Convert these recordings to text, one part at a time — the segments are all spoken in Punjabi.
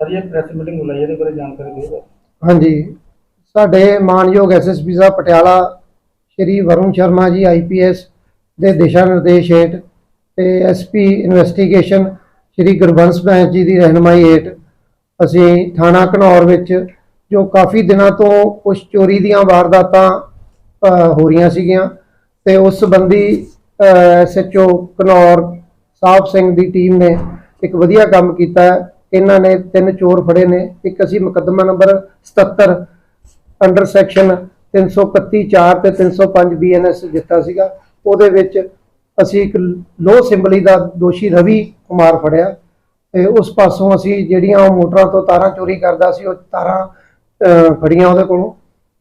ਸਰ ਇਹ ਪ੍ਰੈਸ ਮੀਟਿੰਗ ਬੁਲਾਈ ਇਹਦੇ ਬਾਰੇ ਜਾਣਕਾਰੀ ਦਿਓ ਹਾਂਜੀ। ਸਾਡੇ ਮਾਨਯੋਗ ਐਸਐਸਪੀ ਸਾਹਿਬ ਪਟਿਆਲਾ ਸ਼੍ਰੀ ਵਰੁਣ ਸ਼ਰਮਾ ਜੀ ਆਈਪੀਐਸ ਦੇ ਦਿਸ਼ਾ ਨਿਰਦੇਸ਼ ਹੇਠ ਤੇ ਐਸਪੀ ਇਨਵੈਸਟੀਗੇਸ਼ਨ ਸ਼੍ਰੀ ਗੁਰਬੰਸ ਬੈਂਸ ਜੀ ਦੀ ਰਹਿਨਮਾਈ ਹੇਠ ਅਸੀਂ ਥਾਣਾ ਘਨੌਰ ਵਿੱਚ, ਜੋ ਕਾਫੀ ਦਿਨਾਂ ਤੋਂ ਕੁਝ ਚੋਰੀ ਦੀਆਂ ਵਾਰਦਾਤਾਂ ਹੋ ਰਹੀਆਂ ਸੀਗੀਆਂ ਤੇ ਉਸ ਸੰਬੰਧੀ ਐਸਐਚਓ ਘਨੌਰ ਸਾਹਿਬ ਸਿੰਘ ਦੀ ਟੀਮ ਨੇ ਇੱਕ ਵਧੀਆ ਕੰਮ ਕੀਤਾ ਇਹਨਾਂ ਨੇ ਤਿੰਨ ਚੋਰ ਫੜੇ ਨੇ। ਇੱਕ ਅਸੀਂ ਮੁਕੱਦਮਾ ਨੰਬਰ 77 ਅੰਡਰ ਸੈਕਸ਼ਨ 331 4 ਤੇ 305 ਬੀਐਨਐਸ ਦਿੱਤਾ ਸੀਗਾ। ਉਹਦੇ ਵਿੱਚ ਅਸੀਂ ਇੱਕ ਲੋ ਸਿੰਬਲੀ ਦਾ ਦੋਸ਼ੀ ਰਵੀ ਕੁਮਾਰ ਫੜਿਆ। ਤੇ ਉਸ ਪਾਸੋਂ ਅਸੀਂ ਜਿਹੜੀਆਂ ਉਹ ਮੋਟਰਾਂ ਤੋਂ ਤਾਰਾਂ ਚੋਰੀ ਕਰਦਾ ਸੀ, ਉਹ ਤਾਰਾਂ ਫੜੀਆਂ ਉਹਦੇ ਕੋਲੋਂ।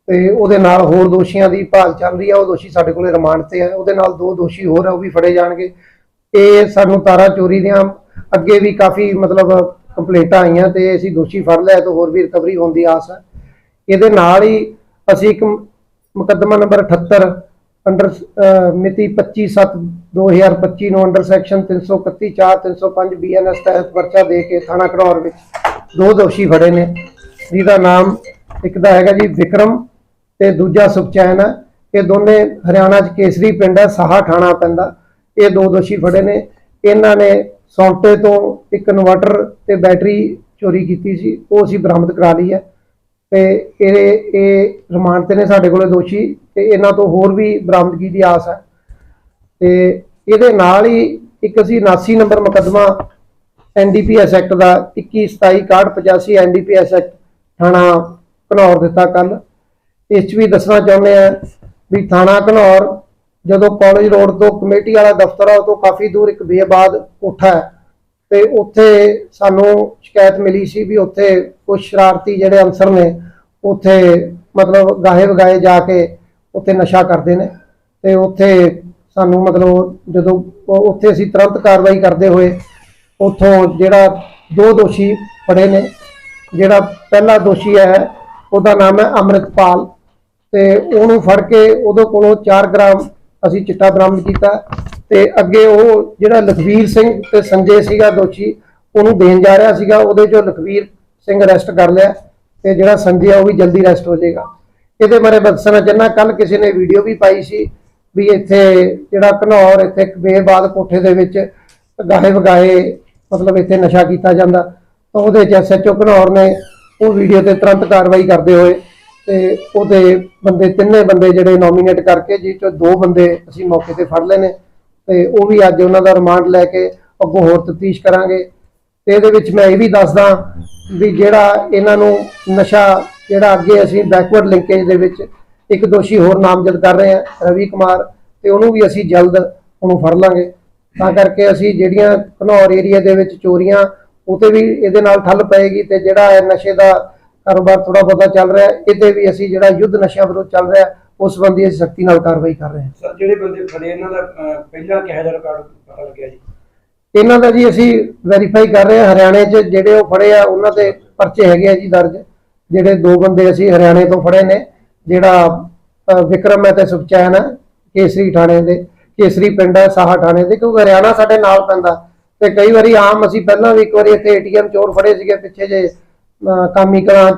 ਤੇ ਉਹਦੇ ਨਾਲ ਹੋਰ ਦੋਸ਼ੀਆਂ ਦੀ ਭਾਲ ਚੱਲ ਰਹੀ ਹੈ ਉਹ ਦੋਸ਼ੀ ਸਾਡੇ ਕੋਲੇ ਰਿਮਾਂਡ ਤੇ ਹੈ ਉਹਦੇ ਨਾਲ ਦੋ ਦੋਸ਼ੀ ਹੋਰ ਹੈ ਉਹ ਵੀ ਫੜੇ ਜਾਣਗੇ। ਇਹ ਸਾਨੂੰ ਤਾਰਾਂ ਚੋਰੀ ਦੀਆਂ ਅੱਗੇ ਵੀ ਕਾਫੀ ਮਤਲਬ ਕੰਪਲੇਂਟਾਂ ਆਈਆਂ ਤੇ ਅਸੀਂ ਦੋਸ਼ੀ ਫੜ ਲਿਆ ਤਾਂ ਹੋਰ ਵੀ ਰਿਕਵਰੀ ਹੋਣ ਦੀ ਆਸ ਹੈ ਇਹਦੇ ਨਾਲ ਹੀ ਅਸੀਂ ਇੱਕ ਮੁਕੱਦਮਾ ਨੰਬਰ 78 ਅੰਡਰ ਅਹ, ਮਿਤੀ 25/7/2025 ਨੂੰ ਅੰਡਰ ਸੈਕਸ਼ਨ 331 4 305 ਬੀਐਨਐਸ ਤਹਿਤ ਪਰਚਾ ਦੇ ਕੇ ਥਾਣਾ ਘਨੌਰ ਵਿੱਚ ਦੋ ਦੋਸ਼ੀ ਫੜੇ ਨੇ। ਜਿਹਦਾ ਨਾਮ ਇੱਕ ਦਾ ਹੈਗਾ ਜੀ ਵਿਕਰਮ ਤੇ ਦੂਜਾ ਸੁਖਚੈਨ ਹੈ। ਇਹ ਦੋਨੇ ਹਰਿਆਣਾ ਚ ਕੇਸਰੀ ਪਿੰਡ ਹੈ, ਸਾਹਾ ਥਾਣਾ ਪੈਂਦਾ ਇਹ ਦੋ ਦੋਸ਼ੀ ਫੜੇ ਨੇ। ਇਹਨਾਂ ਨੇ ਸੌਂਟੇ ਤੋਂ ਇੱਕ ਇਨਵਰਟਰ ਤੇ ਬੈਟਰੀ ਚੋਰੀ ਕੀਤੀ ਸੀ। ਉਹ ਅਸੀਂ ਬਰਾਮਦ ਕਰਾ ਲਈ ਹੈ। ਤੇ ਇਹ ਇਹ ਰਿਮਾਂਡ ਤੇ ਨੇ ਸਾਡੇ ਕੋਲੇ ਦੋਸ਼ੀ ਤੇ ਇਹਨਾਂ ਤੋਂ ਹੋਰ ਵੀ ਬਰਾਮਦਗੀ ਦੀ ਆਸ ਹੈ। ਤੇ ਇਹਦੇ ਨਾਲ ਹੀ ਇੱਕ ਅਸੀਂ 79 ਨੰਬਰ ਮੁਕੱਦਮਾ ਐਨਡੀਪੀਐਸ ਐਕਟ ਦਾ 21 27 6185 ਐਨਡੀਪੀਐਸ ਐਕਟ ਥਾਣਾ ਘਨੌਰ ਦਿੱਤਾ ਕੱਲ ਇਸ 'ਚ ਵੀ ਦੱਸਣਾ ਚਾਹੁੰਦੇ ਆ ਵੀ ਥਾਣਾ ਘਨੌਰ ਜਦੋਂ ਕਾਲਜ ਰੋਡ ਤੋਂ ਕਮੇਟੀ ਵਾਲਾ ਦਫ਼ਤਰ ਆ ਉਹ ਤੋਂ ਕਾਫੀ ਦੂਰ ਇੱਕ ਬੇਬਾਦ ਕੋਠਾ ਹੈ ਤੇ ਉੱਥੇ ਸਾਨੂੰ ਸ਼ਿਕਾਇਤ ਮਿਲੀ ਸੀ ਵੀ ਉੱਥੇ ਕੁਝ ਸ਼ਰਾਰਤੀ ਜਿਹੜੇ ਅਨਸਰ ਨੇ, ਉੱਥੇ ਮਤਲਬ ਗਾਹੇ ਵਗਾਏ ਜਾ ਕੇ ਉੱਥੇ ਨਸ਼ਾ ਕਰਦੇ ਨੇ ਤੇ ਉੱਥੇ ਸਾਨੂੰ ਮਤਲਬ ਜਦੋਂ ਉੱਥੇ ਅਸੀਂ ਤੁਰੰਤ ਕਾਰਵਾਈ ਕਰਦੇ ਹੋਏ ਉੱਥੋਂ ਜਿਹੜਾ ਦੋ ਦੋਸ਼ੀ ਫੜੇ ਨੇ, ਜਿਹੜਾ ਪਹਿਲਾ ਦੋਸ਼ੀ ਹੈ ਉਹਦਾ ਨਾਮ ਹੈ ਅੰਮ੍ਰਿਤਪਾਲ ਤੇ ਉਹਨੂੰ ਫੜ ਕੇ ਉਹਦੇ ਕੋਲੋਂ 4 ਗ੍ਰਾਮ ਅਸੀਂ ਚਿੱਟਾ ਬਰਾਮਦ ਕੀਤਾ ਤੇ ਅੱਗੇ ਉਹ ਜਿਹੜਾ ਲਖਵੀਰ ਸਿੰਘ ਤੇ ਸੰਜੇ ਸੀਗਾ ਦੋਸ਼ੀ, ਉਹਨੂੰ ਦੇਣ ਜਾ ਰਿਹਾ ਸੀਗਾ, ਉਹਦੇ ਚੋਂ ਲਖਵੀਰ ਸਿੰਘ ਅਰੈਸਟ ਕਰ ਲਿਆ ਤੇ ਜਿਹੜਾ ਸੰਜੇ ਆ ਉਹ ਵੀ ਜਲਦੀ ਅਰੈਸਟ ਹੋ ਜਾਏਗਾ। ਇਹਦੇ ਬਾਰੇ ਦੱਸਣਾ ਚਾਹੁੰਦਾ ਕੱਲ ਕਿਸੇ ਨੇ ਵੀਡੀਓ ਵੀ ਪਾਈ ਸੀ ਵੀ ਇੱਥੇ ਜਿਹੜਾ ਘਨੌਰ, ਇੱਥੇ ਇੱਕ ਕੋਠੇ ਦੇ ਵਿੱਚ ਗਾਹੇ ਵਗਾਏ ਮਤਲਬ ਇੱਥੇ ਨਸ਼ਾ ਕੀਤਾ ਜਾਂਦਾ, ਤਾਂ ਉਹਦੇ ਚ ਐਸਐਚਓ ਘਨੌਰ ਨੇ ਉਹ ਵੀਡੀਓ ਤੇ ਤੁਰੰਤ ਕਾਰਵਾਈ ਕਰਦੇ ਹੋਏ ਤੇ ਉਹਦੇ ਬੰਦੇ ਤਿੰਨੇ ਬੰਦੇ ਜਿਹੜੇ ਨੋਮੀਨੇਟ ਕਰਕੇ ਜਿਸ ਚੋਂ ਦੋ ਬੰਦੇ ਅਸੀਂ ਮੌਕੇ ਤੇ ਫੜ ਲਏ ਨੇ ਤੇ ਉਹ ਵੀ ਅੱਜ ਉਹਨਾਂ ਦਾ ਰਿਮਾਂਡ ਲੈ ਕੇ ਅੱਗੋਂ ਹੋਰ ਤਫਤੀਸ਼ ਕਰਾਂਗੇ। ਤੇ ਇਹਦੇ ਵਿੱਚ ਮੈਂ ਇਹ ਵੀ ਦੱਸਦਾ ਵੀ ਜਿਹੜਾ ਇਹਨਾਂ ਨੂੰ ਨਸ਼ਾ ਜਿਹੜਾ ਅੱਗੇ ਅਸੀਂ ਬੈਕਵਰਡ ਲਿੰਕੇਜ ਦੇ ਵਿੱਚ ਇੱਕ ਦੋਸ਼ੀ ਹੋਰ ਨਾਮਜ਼ਦ ਕਰ ਰਹੇ ਹਾਂ, ਰਵੀ ਕੁਮਾਰ, ਤੇ ਉਹਨੂੰ ਵੀ ਅਸੀਂ ਜਲਦ ਉਹਨੂੰ ਫੜ ਲਾਂਗੇ। ਤਾਂ ਕਰਕੇ ਅਸੀਂ ਜਿਹੜੀਆਂ ਘਨੌਰ ਏਰੀਆ ਦੇ ਵਿੱਚ ਚੋਰੀਆਂ ਉਤੇ ਵੀ ਇਹਦੇ ਨਾਲ ਠੱਲ ਪਏਗੀ ਤੇ ਜਿਹੜਾ ਨਸ਼ੇ ਦਾ ਕਾਰੋਬਾਰ ਥੋੜਾ ਬਹੁਤਾ ਚੱਲ ਰਿਹਾ ਇਹਦੇ ਵੀ ਅਸੀਂ ਜਿਹੜਾ ਯੁੱਧ ਨਸ਼ਿਆਂ ਵਿਰੁੱਧ ਚੱਲ ਰਿਹਾ ਉਸ ਸੰਬੰਧੀ ਅਸੀਂ ਸਖਤੀ ਨਾਲ ਕਾਰਵਾਈ ਕਰ ਰਹੇ ਹਾਂ। ਸਰ ਜਿਹੜੇ ਬੰਦੇ ਫੜੇ ਇਹਨਾਂ ਦਾ ਪਹਿਲਾਂ ਕਿਹੋ ਜਿਹਾ ਰਿਕਾਰਡ ਪਤਾ ਲੱਗਿਆ ਜੀ? ਇਹਨਾਂ ਦਾ ਜੀ ਅਸੀਂ ਵੈਰੀਫਾਈ ਕਰ ਰਹੇ ਹਾਂ ਹਰਿਆਣੇ 'ਚ ਜਿਹੜੇ ਉਹ ਫੜੇ ਆ ਉਹਨਾਂ ਤੇ ਪਰਚੇ ਹੈਗੇ ਆ ਜੀ ਦਰਜ ਜਿਹੜੇ ਦੋ ਬੰਦੇ ਅਸੀਂ ਹਰਿਆਣੇ ਤੋਂ ਫੜੇ ਨੇ ਜਿਹੜਾ ਵਿਕਰਮ ਹੈ ਤੇ ਸੁਖਚੈਨ ਹੈ ਕੇਸਰੀ ਥਾਣੇ ਦੇ ਕੇਸਰੀ ਪਿੰਡ ਹੈ ਸਾਹਾ ਥਾਣੇ ਦੇ ਕਿਉਂਕਿ ਹਰਿਆਣਾ ਸਾਡੇ ਨਾਲ ਪੈਂਦਾ। ਤੇ ਕਈ ਵਾਰੀ ਆਮ ਅਸੀਂ ਪਹਿਲਾਂ ਵੀ ਇੱਕ ਵਾਰੀ ਇੱਥੇ ਏਟੀਐਮ ਚੋਰ ਫੜੇ ਸੀਗੇ ਪਿੱਛੇ ਜੇ ਅ, ਕਾਮੀ ਕਰਾਂ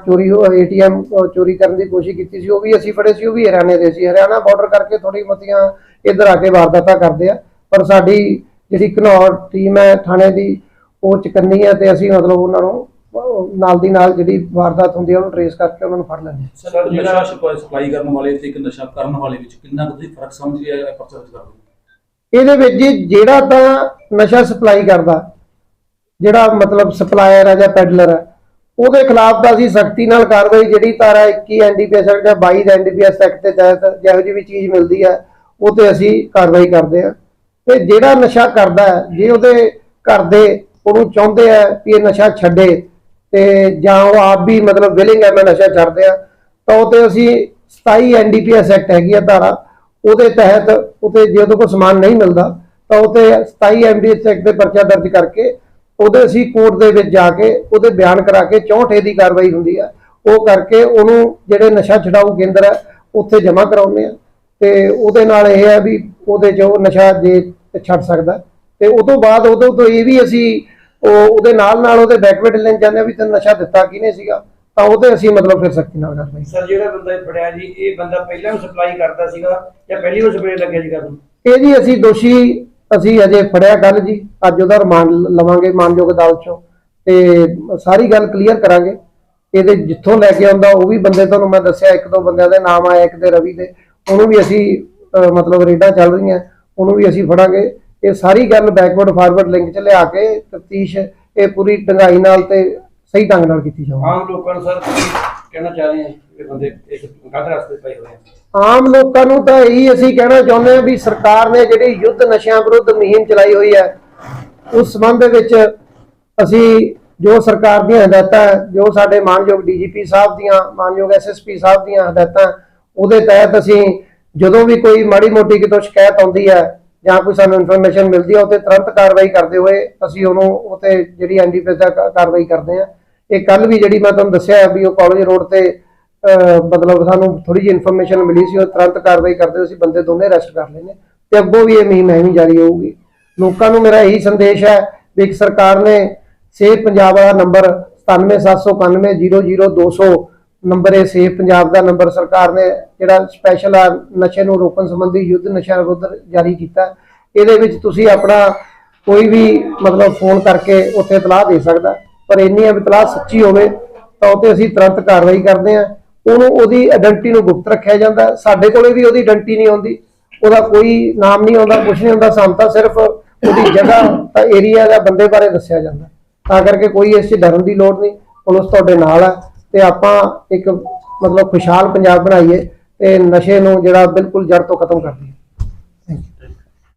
ਏਟੀਐਮ ਚੋਰੀ ਕਰਨ ਦੀ ਕੋਸ਼ਿਸ਼ ਕੀਤੀ ਸੀ ਉਹ ਵੀ ਅਸੀਂ ਫੜੇ ਸੀ ਉਹ ਵੀ ਹਰਿਆਣੇ ਦੇ ਸੀ। ਹਰਿਆਣਾ ਬਾਰਡਰ ਕਰਕੇ ਥੋੜੀ ਮਤੀਆਂ ਇੱਧਰ ਆ ਕੇ ਵਾਰਦਾਤਾਂ ਕਰਦੇ ਆ ਪਰ ਸਾਡੀ ਜਿਹੜੀ ਘਨੌਰ ਟੀਮ ਹੈ ਥਾਣੇ ਦੀ ਉਹ ਚਕੰਨੀ ਹੈ ਤੇ ਅਸੀਂ ਮਤਲਬ ਉਹਨਾਂ ਨੂੰ ਨਾਲ ਦੀ ਨਾਲ ਜਿਹੜੀ ਵਾਰਦਾਤ ਹੁੰਦੀ ਹੈ ਉਹਨੂੰ ਟਰੇਸ ਕਰਕੇ ਉਹਨਾਂ ਨੂੰ ਫੜ ਲੈਂਦੇ ਸਰ ਨਸ਼ਾ ਸਪਲਾਈ ਕਰਨ ਵਾਲੇ ਤੇ ਇੱਕ ਨਸ਼ਾ ਕਰਨ ਵਾਲੇ ਵਿੱਚ ਕਿੰਨਾ ਕੁ ਤੁਸੀਂ ਫ਼ਰਕ ਸਮਝ ਗਿਆ ਇਹ ਪਰਚਾ ਵਿੱਚ ਕਰਦੇ ਇਹਦੇ ਵਿੱਚ ਜੀ ਜਿਹੜਾ ਤਾਂ ਨਸ਼ਾ ਸਪਲਾਈ ਕਰਦਾ, ਜਿਹੜਾ ਮਤਲਬ ਸਪਲਾਇਰ ਹੈ ਜਾਂ ਪੈਡਲਰ ਹੈ ਉਹਦੇ ਖਿਲਾਫ ਤਾਂ ਅਸੀਂ ਸਖਤੀ ਨਾਲ ਕਾਰਵਾਈ ਜਿਹੜੀ ਧਾਰਾ 21 ਐਨਡੀਪੀਐਸ ਜਾਂ 22 ਐਨਡੀਪੀਐਸ ਐਕਟ ਦੇ ਤਹਿਤ ਜਿਹੋ ਜਿਹੀ ਵੀ ਚੀਜ਼ ਮਿਲਦੀ ਹੈ ਉਹ ਤੇ ਅਸੀਂ ਕਾਰਵਾਈ ਕਰਦੇ ਹਾਂ ਤੇ ਜਿਹੜਾ ਨਸ਼ਾ ਕਰਦਾ ਜੇ ਉਹਦੇ ਘਰ ਦੇ ਉਹਨੂੰ ਚਾਹੁੰਦੇ ਆ ਕਿ ਇਹ ਨਸ਼ਾ ਛੱਡੇ ਤੇ ਜਾਂ ਉਹ ਆਪ ਵੀ ਮਤਲਬ ਵਿਲਿੰਗ ਹੈ ਮੈਂ ਨਸ਼ਾ ਛੱਡਦੇ ਦਿਆਂ ਤਾਂ ਉਹ ਤੇ ਅਸੀਂ 27 ਐਨਡੀਪੀਐਸ ਐਕਟ ਹੈਗੀ ਆ ਧਾਰਾ ਉਹਦੇ ਤਹਿਤ ਉਤੇ ਜੇ ਉਹਦੇ ਕੋਲ ਸਮਾਨ ਨਹੀਂ ਮਿਲਦਾ, ਤਾਂ ਉਤੇ 27 ਐਮਡੀਐਸ ਐਕਟ ਦੇ ਪਰਚਾ ਦਰਜ ਕਰਕੇ ਉਹਦੇ ਅਸੀਂ ਕੋਰਟ ਦੇ ਵਿੱਚ ਜਾ ਕੇ ਉਹਦੇ ਬਿਆਨ ਕਰਾ ਕੇ 64 ਦੀ ਕਾਰਵਾਈ ਹੁੰਦੀ ਹੈ ਉਹ ਕਰਕੇ ਉਹਨੂੰ ਜਿਹੜੇ ਨਸ਼ਾ ਛਡਾਊ ਕੇਂਦਰ ਹੈ ਉੱਥੇ ਜਮ੍ਹਾਂ ਕਰਾਉਂਦੇ ਆ। ਤੇ ਉਹਦੇ ਨਾਲ ਇਹ ਹੈ ਵੀ ਉਹਦੇ 'ਚ ਉਹ ਨਸ਼ਾ ਜੇ ਛੱਡ ਸਕਦਾ। ਤੇ ਉਹ ਤੋਂ ਬਾਅਦ ਉਦੋਂ ਤੋਂ ਇਹ ਵੀ ਅਸੀਂ ਉਹ ਉਹਦੇ ਨਾਲ ਨਾਲ ਉਹਦੇ ਬੈਕਵਰਡ ਲੈਣ ਜਾਂਦੇ ਹਾਂ ਵੀ ਤੈਨੂੰ ਨਸ਼ਾ ਦਿੱਤਾ ਕਿਹਨੇ ਸੀਗਾ। ਤਾਂ ਉਹਦੇ ਅਸੀਂ ਮਤਲਬ ਫਿਰ ਸਖਤੀ ਨਾਲ ਕਰਦੇ ਹਾਂ ਸਰ ਜਿਹੜਾ ਬੰਦਾ ਇਹ ਫੜਿਆ ਜੀ ਇਹ ਬੰਦਾ ਪਹਿਲਾਂ ਵੀ ਸਪਲਾਈ ਕਰਦਾ ਸੀਗਾ ਜਾਂ ਪਹਿਲੀ ਵਾਰ ਸਪਲਾਈ ਲੱਗਿਆ ਜੀ ਕਰਨ ਇਹ ਜੀ ਅਸੀਂ ਦੋਸ਼ੀ ਅਸੀਂ ਅਜੇ ਫੜਿਆ ਕੱਲ ਜੀ ਅੱਜ ਉਹਦਾ ਰਿਮਾਂਡ ਲਵਾਂਗੇ ਮਾਨਯੋਗ ਅਦਾਲਤ ਚੋਂ ਤੇ ਸਾਰੀ ਗੱਲ ਕਲੀਅਰ ਕਰਾਂਗੇ। ਇਹਦੇ ਜਿੱਥੋਂ ਲੈ ਕੇ ਆਉਂਦਾ ਉਹ ਵੀ ਬੰਦੇ ਤੁਹਾਨੂੰ ਮੈਂ ਦੱਸਿਆ ਇੱਕ ਦੋ ਬੰਦਿਆਂ ਦੇ ਨਾਮ ਆਇਆ ਇੱਕ ਦੇ ਰਵੀ ਦੇ ਉਹਨੂੰ ਵੀ ਅਸੀਂ ਮਤਲਬ ਰੇਡਾਂ ਚੱਲ ਰਹੀਆਂ ਉਹਨੂੰ ਵੀ ਅਸੀਂ ਫੜਾਂਗੇ। ਇਹ ਸਾਰੀ ਗੱਲ ਬੈਕਵਰਡ ਫਾਰਵਰਡ ਲਿੰਕ ਚ ਲਿਆ ਕੇ ਤਫਤੀਸ਼ ਇਹ ਪੂਰੀ ਡੰਗਾਈ ਨਾਲ ਤੇ ਸਹੀ ਢੰਗ ਨਾਲ ਕੀਤੀ ਜਾਊਗੀ ਆਮ ਲੋਕਾਂ ਨੂੰ ਸਰ ਕੀ ਕਹਿਣਾ ਚਾਹ ਰਹੇ ਆ ਇਹ ਬੰਦੇ ਇੱਕ ਗਲਤ ਰਸਤੇ ਪਏ ਹੋਏ ਆ। ਆਮ ਲੋਕਾਂ ਨੂੰ ਤਾਂ ਇਹੀ ਅਸੀਂ ਕਹਿਣਾ ਚਾਹੁੰਦੇ ਹਾਂ ਵੀ ਸਰਕਾਰ ਨੇ ਜਿਹੜੀ ਯੁੱਧ ਨਸ਼ਿਆਂ ਵਿਰੁੱਧ ਮੁਹਿੰਮ ਚਲਾਈ ਹੋਈ ਹੈ ਉਸ ਸੰਬੰਧ ਦੇ ਵਿੱਚ ਅਸੀਂ ਜੋ ਸਰਕਾਰ ਦੀਆਂ ਹਦਾਇਤਾਂ ਜੋ ਸਾਡੇ ਮਾਨਯੋਗ ਡੀਜੀਪੀ ਸਾਹਿਬ ਦੀਆਂ ਮਾਨਯੋਗ ਐਸਐਸਪੀ ਸਾਹਿਬ ਦੀਆਂ ਹਦਾਇਤਾਂ ਉਹਦੇ ਤਹਿਤ ਅਸੀਂ ਜਦੋਂ ਵੀ ਕੋਈ ਮਾੜੀ ਮੋਟੀ ਕਿਤੋਂ ਸ਼ਿਕਾਇਤ ਆਉਂਦੀ ਹੈ ਜਾਂ ਕੋਈ ਸਾਨੂੰ ਇਨਫੋਰਮੇਸ਼ਨ ਮਿਲਦੀ ਹੈ ਉਹ ਤੇ ਤੁਰੰਤ ਕਾਰਵਾਈ ਕਰਦੇ ਹੋਏ ਅਸੀਂ ਉਹਨੂੰ ਉਹ ਤੇ ਜਿਹੜੀ ਐਨਡੀਪੀਐਸ ਦਾ ਕਾ- ਕਾਰਵਾਈ ਕਰਦੇ ਹਾਂ। ਇਹ ਕੱਲ ਵੀ ਜਿਹੜੀ ਮੈਂ ਤੁਹਾਨੂੰ ਦੱਸਿਆ ਵੀ ਉਹ ਕਾਲਜ ਰੋਡ ਤੇ ਮਤਲਬ ਸਾਨੂੰ ਥੋੜੀ ਜਿਹੀ ਇਨਫੋਰਮੇਸ਼ਨ ਮਿਲੀ ਸੀ, ਉਹ ਤੁਰੰਤ ਕਾਰਵਾਈ ਕਰਦੇ ਹੋਏ ਅਸੀਂ ਬੰਦੇ ਦੋਨੇ ਅਰੈਸਟ ਕਰ ਲਏ ਨੇ ਤੇ ਅੱਗੋਂ ਵੀ ਇਹ ਮੁਹਿੰਮ ਐਵੇਂ ਜਾਰੀ ਹੋਊਗੀ। ਲੋਕਾਂ ਨੂੰ ਮੇਰਾ ਇਹੀ ਸੰਦੇਸ਼ ਹੈ ਵੀ ਇੱਕ ਸਰਕਾਰ ਨੇ ਸੇਫ ਪੰਜਾਬ ਦਾ ਨੰਬਰ 9779900200 ਨੰਬਰ, ਇਹ ਸੇਫ ਪੰਜਾਬ ਦਾ ਨੰਬਰ ਸਰਕਾਰ ਨੇ ਜਿਹੜਾ ਸਪੈਸ਼ਲ ਆ ਨਸ਼ੇ ਨੂੰ ਰੋਕਣ ਸੰਬੰਧੀ ਯੁੱਧ ਨਸ਼ਾ ਵਿਰੁੱਧ ਜਾਰੀ ਕੀਤਾ। ਇਹਦੇ ਵਿੱਚ ਤੁਸੀਂ ਆਪਣਾ ਕੋਈ ਵੀ ਮਤਲਬ ਫੋਨ ਕਰਕੇ ਉੱਥੇ ਇਤਲਾਹ ਦੇ ਸਕਦਾ। ਪਰ ਇੰਨੀ ਇਤਲਾਹ ਸੱਚੀ ਹੋਵੇ ਤਾਂ ਉਹ ਤੇ ਅਸੀਂ ਤੁਰੰਤ ਕਾਰਵਾਈ ਕਰਦੇ ਹਾਂ। ਉਹਨੂੰ ਉਹਦੀ ਆਇਡੈਂਟੀ ਨੂੰ ਗੁਪਤ ਰੱਖਿਆ ਜਾਂਦਾ। ਸਾਡੇ ਕੋਲੇ ਵੀ ਉਹਦੀ ਆਇਡੈਂਟੀ ਨਹੀਂ ਆਉਂਦੀ। ਉਹਦਾ ਕੋਈ ਨਾਮ ਨਹੀਂ ਆਉਂਦਾ ਕੁਝ ਨਹੀਂ ਹੁੰਦਾ ਸਾਨੂੰ ਤਾਂ ਸਿਰਫ ਉਹਦੀ ਜਗ੍ਹਾ ਤਾਂ ਏਰੀਆ ਦਾ ਬੰਦੇ ਬਾਰੇ ਦੱਸਿਆ ਜਾਂਦਾ। ਤਾਂ ਕਰਕੇ ਕੋਈ ਇਸ 'ਚ ਡਰਨ ਦੀ ਲੋੜ ਨਹੀਂ। ਪੁਲਿਸ ਤੁਹਾਡੇ ਨਾਲ ਹੈ ਤੇ ਆਪਾਂ ਇੱਕ ਮਤਲਬ ਖੁਸ਼ਹਾਲ ਪੰਜਾਬ ਬਣਾਈਏ ਤੇ ਨਸ਼ੇ ਨੂੰ ਜਿਹੜਾ ਬਿਲਕੁਲ ਜੜ ਤੋਂ ਖਤਮ ਕਰ ਦਈਏ।